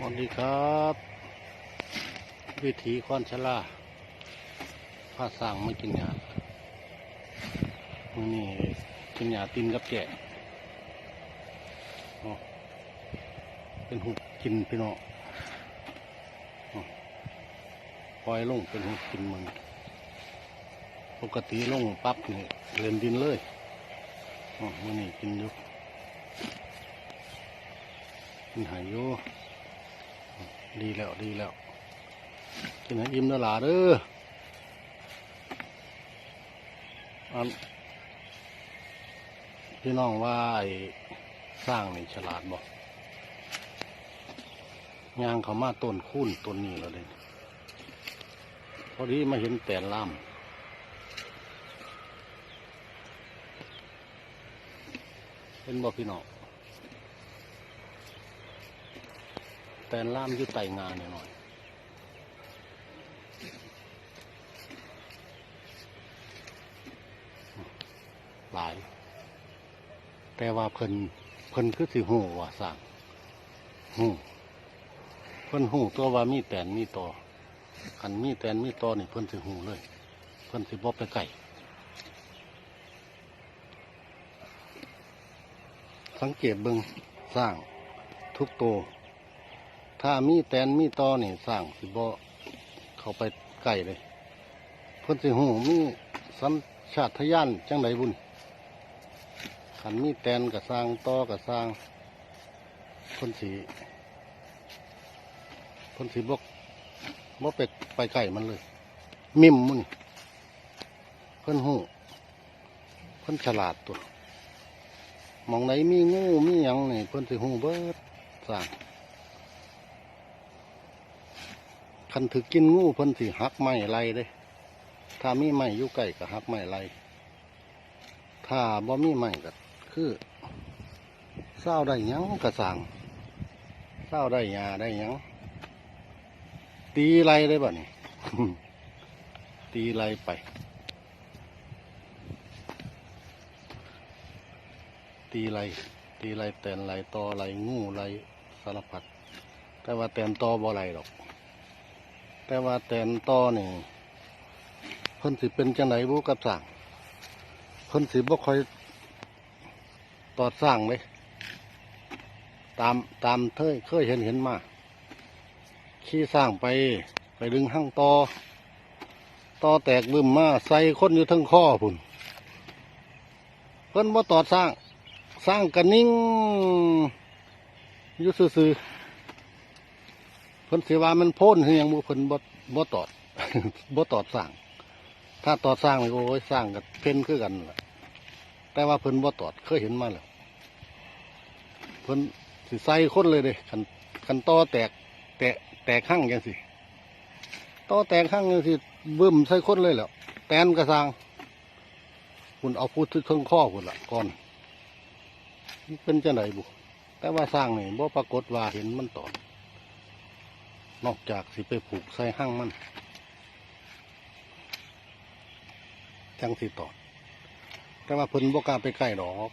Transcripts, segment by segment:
สวัสดีครับ วิถีควานชลาผ้าสร้างม่กินหญ้ามื้อนี่กินหญ้าตินกับแกะเป็นหุบกินพี่น้องอ๋อปล่อยลงเป็นหุบกินมึงปกติลงปั๊บนี่เล่นดินเลยอ๋อมื่อนี้กินอยู่กินหายอยู่ ดีแล้วดีแล้วกินให้อิ่มแล้วหลาเด้ออันพี่น้องว่าไอ้สร้างนี่ฉลาดบอกยางเขามาต้นคูนต้นนี้แล้วเลยพอดีมาเห็นแต่ล่ามเป็นบอกพี่น้อง แต่ล่ามยู่ไตงานหน่อยหลาย แต่ว่าเพิ่นเพิ่นคือสิหูว่าสั่งหูเพิ่นหูตัวว่ามีแตนมีต่อคันมีแตนมีต่อนี่เพิ่นสิหูเลย เพิ่นสิบ่ไปไก่สังเกตเบิงสร้างทุกตัว ถ้ามีแตนมีตอนี่สร้างสิบ่เข้าไปใกล้เลยเพิ่นสิหูมีสัญชาตญาณจังไดบุญขันมีแตนกับสร้างตอกับสร้างเพิ่นสิเพิ่นสิบ่บ่ไปไปใกล้มันเลย มิมมุนเพิ่นหูเพิ่นฉลาดตัวมองไหนมีงูมีหยังนี่เพิ่นสิหูเบิดสร้าง คันถือกินงูเพิ่นสิหักไม้ไล่เด้ ถ้ามีไม้อยู่ใกล้ก็หักไม้ไล่ถ้าบ่มีไม้ก็คือเศร้าได้ยังกระสังเศร้าได้หญ้าได้ยังตีไล่ได้บ่เนี่ยตีไล่ไป ตีไล่ตีไล่แตนไล่ตอไล่งูไล่สารพัดแต่ว่าแตนตอบ่ไล่ดอก แต่ว่าแตนต่อนี่เพิ่นสิเป็นจังไหนบุกับสร้างเพิ่นสิบ่ค่อยตอดสร้างเลย ตามตามเธอเคยเห็นเห็นมา ขี่สร้างไปไปดึงห้างตอตอแตกบึมมาใส่คนอยู่ทั้งข้อพุ่นเพิ่นบ่ตอดสร้าง สร้างกันนิ่งอยู่ซื่อๆ เพิ่นสิว่ามันโพ่นคือหยังบ่เพิ่นบ่บ่ตอด บ่ตอดสร้าง ถ้าตอดสร้างนี่โอ้ยสร้างกับเพ่นคือกันล่ะแต่ว่าเพิ่นบ่ตอดเคยเห็นมาแล้วเพิ่นสิใส่คนเลยเด้คันคันตอแตก แตกแตกข้างจังสิตอแตกข้างจังสิบึ้มใส่คนเลยแล้วแตนกระสร้างคุณเอาพูดถึงเครื่องข้อคุณละก่อนมันเป็นจังไดบุแต่ว่าสร้างนี่บ่ปรากฏว่าเห็นมันตอด นอกจากสิไปผูกใส่ห้างมันจังสิตอด แต่ว่าเพิ่นบ่กล้าไปใกล้ดอก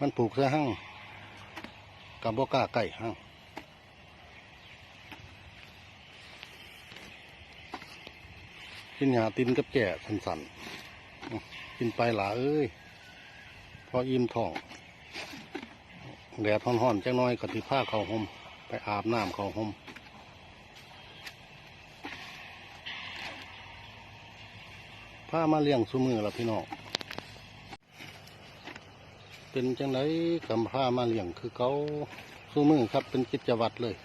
มันผูกใส่ห้างกับบ่กล้าใกล้ห้างกินหยาตินกับแก่สันๆอื้อกินไปหลาเอ้ย พออิ่มท้อง แดดฮ้อนๆจังน้อยก็สิผ้าเขาห่ม ไปอาบน้ำเขาห่มพามาเลี้ยงสุมือล้วพี่น้องเป็นจังไดกำพามาเลี้ยงคือเขาสุมือครับเป็นกิจวัตรเลย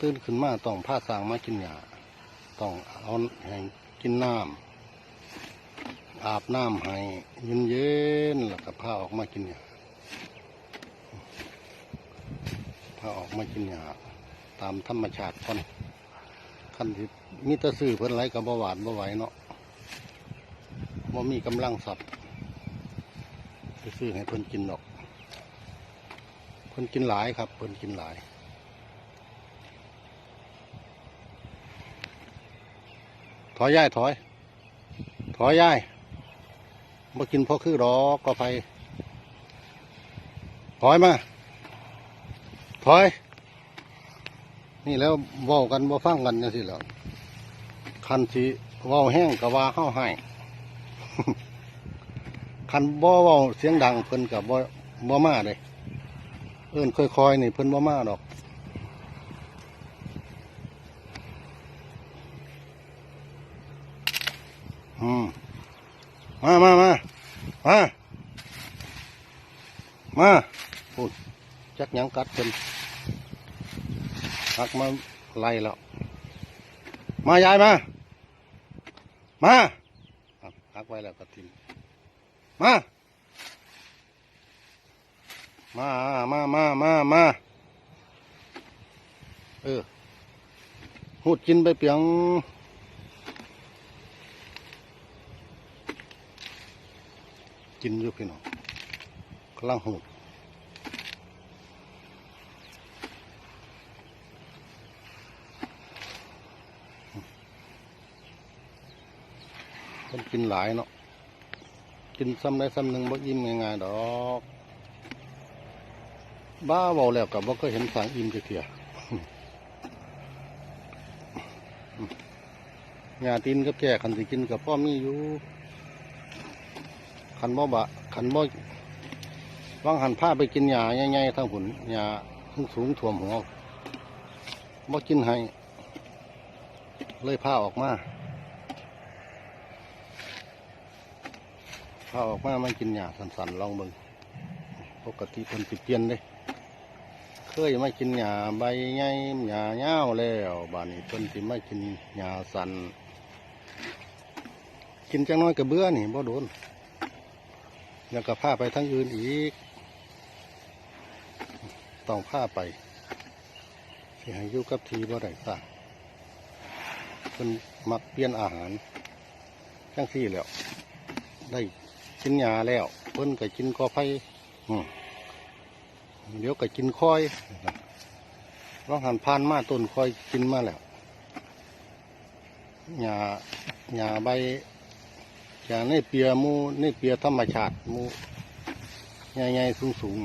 ตื่นขึ้นมาต้องผ้าสางมากินหญ้าต้องเอาให้กินน้ำอาบน้ำให้เย็นเย็นๆแล้วก็พาออกมากินหญ้า พาออกมากินหญ้าตามธรรมชาติก่อนคันที่มีตะซื้อเพิ่นไรกับเบาหวานเบาไหวเนาะบ่มีกำลังสับไปซื้อให้เพิ่นกินดอก เพิ่นกินหลายครับ เพิ่นกินหลายถอยย่ายถอย ถอยย่ายมากินพราะคือดอกก็ไปถอยมา ถอย นี่แล้วเว้ากันบ่ฟังกันจังซี่แหล้วคันสิเว้าแห้งก็ว่าเฮาให้คันบ่เว้าเสียงดังเพิ่นก็บ่บ่มาเด้เอิ้นค่อยๆนี่เพิ่นบ่มาดอกอืมมามามามามาพูด จักยังกัดเพิ่นหักมาไล่แล้วมายายมา มาหักไว้แล้วก็ทิ้งมา มามามามามาเออหูดกินไปเปียงกินอยู่พี่น้องกำลังหูด คนกินหลายเนาะกินซ้ำได้ซ้ำหนึ่งบ่อิ่มง่ายๆดอก บ้าเบาแล้วกับบ่เคยเห็นสางอิ่มจะเถียหยาตีนกับแก่ขันสิกินกับพ่อมีอยู่ขันบ่บะขันบ่วางหันผ้าไปกินหญ้าใหญ่ๆทั้งผุนหญ้าสูงถ่วมหัวบ่กินให้เลยผ้าออกมา ผ้าออกมามันกินหญ้าสันๆลองเบิ่งปกติเพิ่นสิเปลี่ยนเด้เคยไมากินหญ้าใบใหญ่หญ้าเงาแล้วบ้านนี้เพิ่นสิมากินหญ้าสันกินจังน้อยกับเบื่อนี่บ่โดนยังกับผ้าไปทั้งอื่นอีก ต้องผ้าไปสิให้ยู่กับทีบ่ได้ซะเพิ่นมักเปลี่ยนอาหารจังซี่แล้วได้ กินหญ้าแล้วเพิ่นก็กินกอไผ่เดี๋ยวก็กินค่อยลองหันพานมาต้นค่อยกินมาแล้วหญ้าหญ้าใบอย่าในเปียมูในเปียธรรมชาติมูใหญ่ๆสูง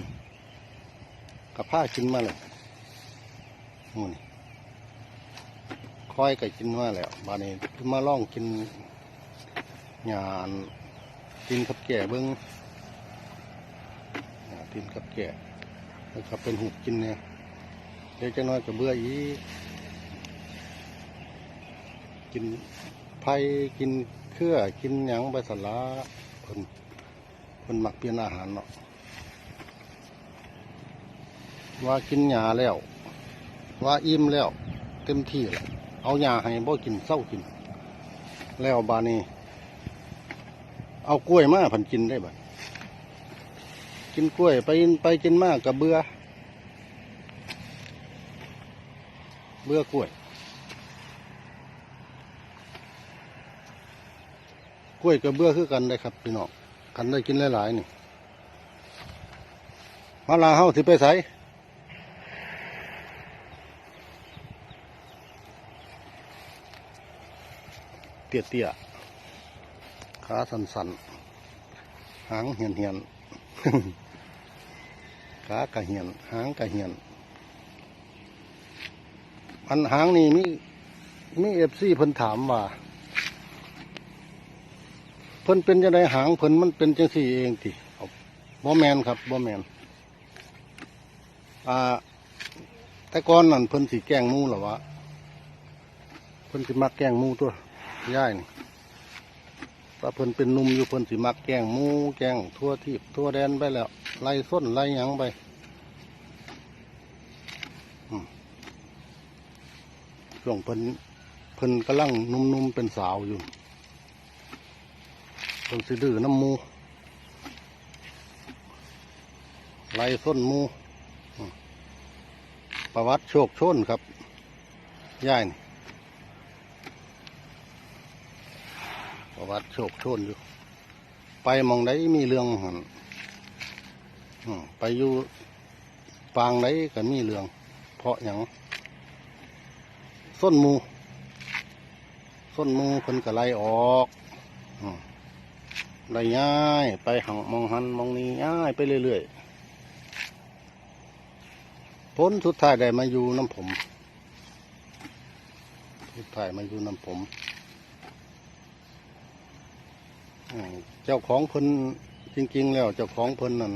ๆกับผ้ากินมาแล้วมูนี่ค่อยก็กินมาแล้วบานนี้มาล่องกินหยา นกินขับแก่เบิ้งหญ้ากินขับแก่แล้วก็เป็นหุบกินเนี่ยเดี๋ยวจะน้อยกับเบื่ออีกกินไผ่กินเครือกินหยังใบสละเพิ่นเพิ่นมักเปลี่ยนอาหารเนาะว่ากินหญ้าแล้ว ว่าอิ่มแล้ว เต็มที่แล้วเอาหญ้าให้บ่กินเศร้ากิน แล้วบานี้ เอากล้วยมาเพันกินได้บัดกินกล้วยไปไปกินมากกับเบื่อ เบื่อกล้วย กล้วยกับเบื่อคือกันได้ครับพี่น้องกันได้กินหลายๆนี่มาลาเฮาสิไปใสเตี้ยเตี้ยๆ ขาสันสันหางเหียนเหียนขากระเหียน หางกระเหียน อันหางนี่มีมีเอฟซีเพิ่นถามว่า เพิ่นเป็นจังไดหางเพิ่นมันเป็นจังสี่เองติเอาบ่แมนครับบ่แมนอ่าแต่ก่อนนั่นเพิ่นสิแกงมูหรอวะเพิ่นสิมักแกงมูตัวย่ายนี่ ถ้าเพิ่นเป็นนุ่มอยู่เพิ่นสิมักแกงมูแกงทั่วที่ทั่วแดนไปแล้วไล่ส้นไล่หยังไปช่วงเพิ่นเพิ่นกำลังนุ่มๆเป็นสาวอยู่เพิ่นสิดื้อน้ำมูไล่ส้นมูประวัติโชคโชนครับย่ายนี่ประ วัติโชคโชนอยู่ ไปมองไดมีเรื่องหันไปอยู่ปางไดก็มีเรื่อง เพราะอย่างส้นมูส้นมูเพิ่นก็ไล่ออกได้ย้ายไปหังมองหันมองนี้ย้ายไปเรื่อยๆผลสุดท้ายได้มาอยู่น้ำผม สุดท้ายมาอยู่น้ำผม เจ้าของเพิ่นจริง ๆ แล้วเจ้าของเพิ่นนั่น